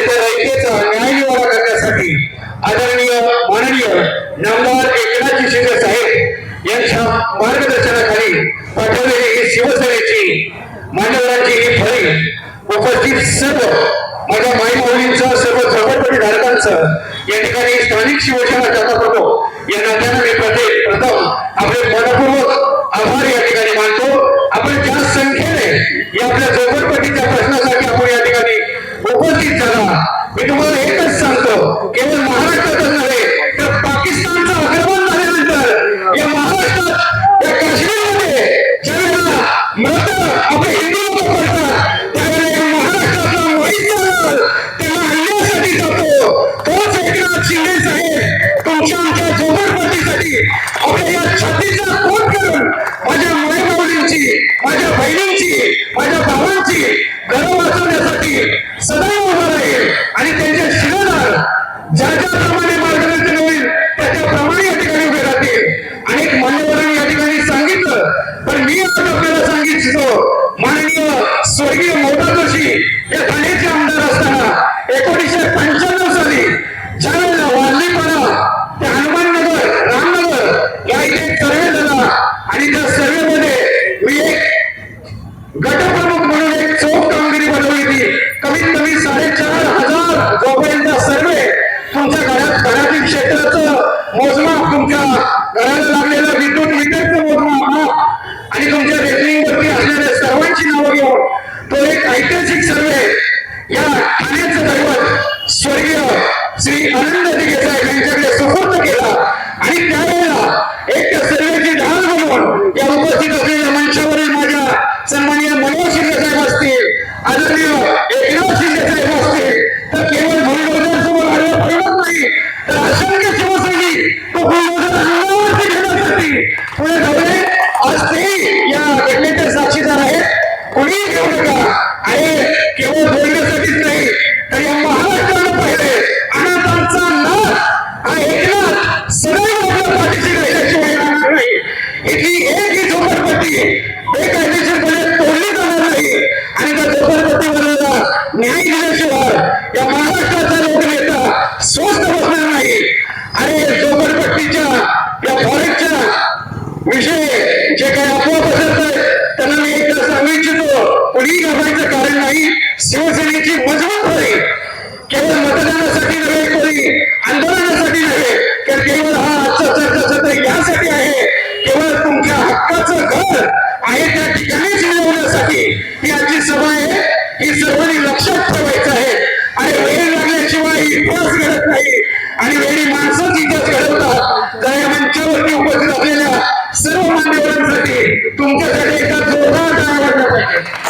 त्या रयतेचा न्याय निवाडा करण्यासाठी आदरणीय माननीय नामदार एकनाथजी शिंदे साहेब यांच्या मार्गदर्शनाखाली पाठवलेली ही शिवसेनेची मान्यवरांची ही फळी उपस्थित सर्व माझ्या माई सर्व झोपडपट्टी धारकांचं या ठिकाणी स्थानिक शिवसेना टाटा प्रमुख या नात्यानं मी प्रथम आपले मनपूर्वक आभार सांगा मी तुम्हाला एकच सांगतो केवळ महाराष्ट्रातच नव्हे तर पाकिस्तानचा आक्रमण झाल्यानंतर या महाराष्ट्रात या काश्मीरमध्ये ज्यावेळेला मृत आपले हिंदू लोक पडतात त्यावेळेला महाराष्ट्रातला आणण्यासाठी जातो. तोच एकनाथ शिंदे साहेब तुमच्या आमच्या झोपडपट्टीसाठी आपल्या या छातीचा कोट करून माझ्या माय माझ्या बहिणींची माझ्या भावांची घरं वाचवण्यासाठी मान्यवरांनी या ठिकाणी सांगितलं. पण मी आज आपल्याला सांगितलो माननीय स्वर्गीय मोठा जोशी या ठाण्याचे आमदार असताना एकोणीसशे पंच्याण्णव साली ज्या वेळेला ते हनुमाननगर रामनगर या इथे सर्वे झाला. आणि त्या सर्वेमध्ये मी एक गटप्रमुख म्हणून एक चोख कामगिरी बनवली होती. कमीत कमी साडेचार हजार जोपर्यंत सर्वे तुमच्या घरात घरातील क्षेत्राचं मोजमाप तुमच्या घराला लागलेलं विद्युत मीटरचं मोजमाप आणि तुमच्या रेटिंगवरती असलेल्या सर्वांची नावं घेऊन तो एक ऐतिहासिक सर्वे या ठाण्याचं दैवत स्वर्गीय श्री आनंद दिघे साहेब यांच्याकडे सुपूर्द केला. आणि त्यावेळेला एक त्या सर्वेची ढाल म्हणून या उपस्थित असलेल्या मंचावरील माझ्या सन्माननीय मनोज शिंदे साहेब असतील आदरणीय एकनाथ शिंदे साहेब असतील बेकायदेशीरपणे तोडली जाणार नाही आणि त्या झोपडपट्टीवर न्याय दिल्याशिवाय या महाराष्ट्राचा लोकनेता स्वस्थ बसणार नाही आणि झोपडपट्टीच्या या फॉरेस्टच्या विषय जे काही अफवा पसरत आहेत त्यांना मी एकदा सांगू इच्छितो कुणीही घाबरायचं कारण नाही शिवसेनेची मजबूत होईल केवळ मतदानासाठी ही सर्वांनी लक्षात ठेवायचं आहे. आणि वेळ लागल्याशिवाय इतिहास घडत नाही. आणि वेळी माणसाच इतिहास घडवतात. तर या मंचावरती उपस्थित असलेल्या सर्व मान्यवरांसाठी तुमच्यासाठी एकदा जोरदार टाळ्या वाजल्या पाहिजे